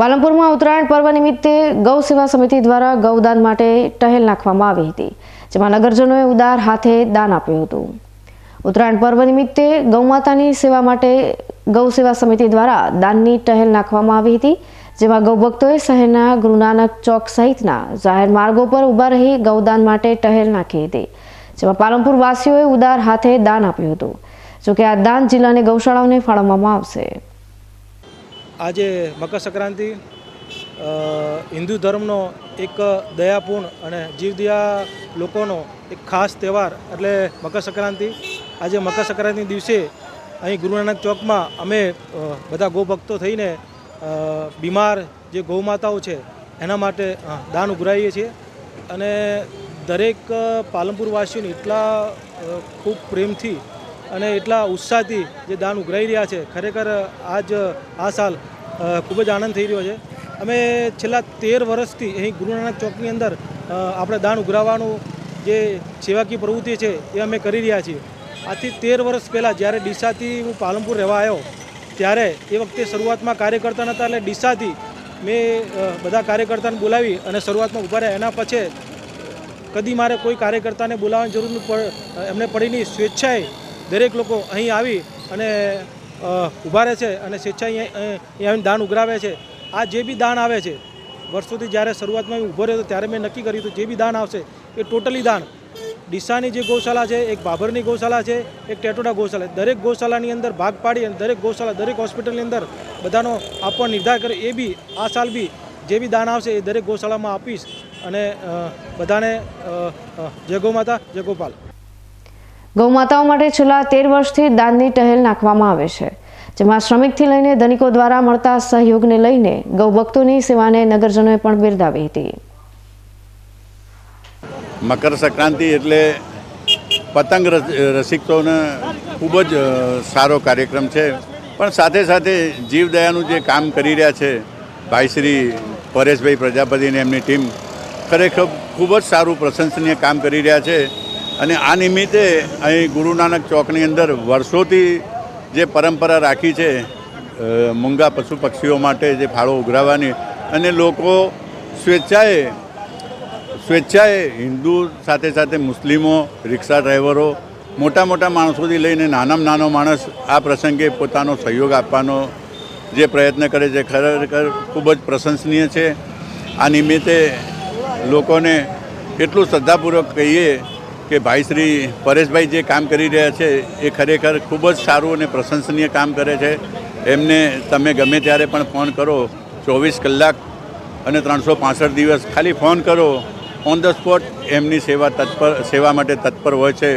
પાલનપુરમાં ઉત્તરાયણ પર્વ નિમિત્તે ગૌ સેવા સમિતિ દ્વારા ગૌદાન માટે ટહેલ નાખવામાં આવી હતી, જેમાં નગરજનોએ ઉદાર હાથે દાન આપ્યું હતું. ઉત્તરાયણ પર્વ નિમિત્તે ગૌમાતાની સેવા માટે ગૌ સેવા સમિતિ દ્વારા દાનની ટહેલ નાખવામાં આવી હતી, જેમાં ગૌભક્તોએ શહેરના ગુરુનાનક ચોક સહિતના જાહેર માર્ગો પર ઊભા રહી ગૌદાન માટે ટહેલ નાખી હતી, જેમાં પાલનપુર વાસીઓએ ઉદાર હાથે દાન આપ્યું હતું. જોકે આ દાન જિલ્લાની ગૌશાળાઓને ફાળવવામાં આવશે. આજે મકર સંક્રાંતિ હિન્દુ ધર્મનો એક દયાપૂર્ણ અને જીવદયા લોકોનો એક ખાસ તહેવાર એટલે મકર સંક્રાંતિ. આજે મકર સંક્રાંતિ દિવસે અહીં ગુરુ નાનક ચોકમાં અમે બધા ગૌભક્તો થઈને બીમાર જે ગૌમાતાઓ છે એના માટે દાન ઉઘરાવીએ છીએ. અને દરેક પાલનપુરવાસીઓને એટલા ખૂબ પ્રેમથી અને એટલા ઉત્સાહથી જે દાન ઉઘરાઈ રહ્યા છે, ખરેખર આજ, આ સાલ ખૂબ જ આનંદ થઈ રહ્યો છે. અમે છેલ્લા તેર વર્ષથી અહીં ગુરુ નાનક ચોકની અંદર આપણે દાન ઉઘરાવવાનું જે સેવાકીય પ્રવૃત્તિ છે, એ અમે કરી રહ્યા છીએ. આથી તેર વર્ષ પહેલાં જ્યારે ડીસાથી હું પાલનપુર રહેવા આવ્યો, ત્યારે એ વખતે શરૂઆતમાં કાર્યકર્તા નહોતા, એટલે ડીસાથી મેં બધા કાર્યકર્તાને બોલાવી અને શરૂઆતમાં ઊભા રહ્યા. એના પછી કદી મારે કોઈ કાર્યકર્તાને બોલાવવાની જરૂર એમને પડી નહીં સ્વેચ્છાએ દરેક લોકો અહીં આવી અને ઊભા રહે છે અને સ્વેચ્છાએ અહીં દાન ઉઘરાવે છે. આ જે બી દાન આવે છે, વર્ષોથી જ્યારે શરૂઆતમાં ઊભો રહ્યો ત્યારે મેં નક્કી કર્યું હતું જે બી દાન આવશે એ ટોટલી દાન. ડીસાની જે ગૌશાળા છે, એક બાભરની ગૌશાળા છે, એક ટેટોડા ગૌશાળા દરેક ગૌશાળાની અંદર ભાગ પાડી અને દરેક ગૌશાળા દરેક હોસ્પિટલની અંદર બધાનો આપવાનો નિર્ધાર કરે એ બી, આ સાલ બી જે બી દાન આવશે એ દરેક ગૌશાળામાં આપીશ. અને બધાને જય ગૌ માતા, જય ગોપાલ. ગૌમાતાઓ માટે છેલ્લા તેર વર્ષથી દાનની ટહેલ નાખવામાં આવે છે, જેમાં શ્રમિકથી લઈને ધનિકો દ્વારા મળતા સહયોગને લઈને ગૌભક્તોની સેવાને નગરજનોએ પણ બિરદાવી હતી. મકર સંક્રાંતિ એટલે પતંગ રસ- રસિકોને ખૂબ જ સારો કાર્યક્રમ છે. પણ સાથે સાથે જીવદયાનું જે કામ કરી રહ્યા છે, ભાઈ શ્રી પરેશભાઈ પ્રજાપતિ અને એમની ટીમ ખરેખર ખૂબ જ સારું પ્રશંસનીય કામ કરી રહ્યા છે. અને આ નિમિત્તે અહીં ગુરુ નાનક ચોકની અંદર વર્ષોથી જે પરંપરા રાખી છે મૂંગા પશુ પક્ષીઓ માટે જે ફાળો ઉઘરાવવાની અને લોકો સ્વેચ્છાએ સ્વેચ્છાએ હિન્દુ સાથે સાથે મુસ્લિમો, રિક્ષા ડ્રાઈવરો, મોટા મોટા માણસોથી લઈને નાનામાં નાનો માણસ આ પ્રસંગે પોતાનો સહયોગ આપવાનો જે પ્રયત્ન કરે છે, ખરેખર ખૂબ જ પ્રશંસનીય છે. આ નિમિત્તે લોકોને એટલું શ્રદ્ધાપૂર્વક કહીએ કે ભાઈ શ્રી પરેશભાઈ જે કામ કરી રહ્યા છે, એ ખરેખર ખૂબ જ સારું અને પ્રશંસનીય કામ કરે છે. એમને તમે ગમે ત્યારે પણ ફોન કરો, ચોવીસ કલાક અને ત્રણસો પાંસઠ દિવસ ખાલી ફોન કરો. ઓન ધ સ્પોટ એમની સેવા તત્પર, સેવા માટે તત્પર હોય છે.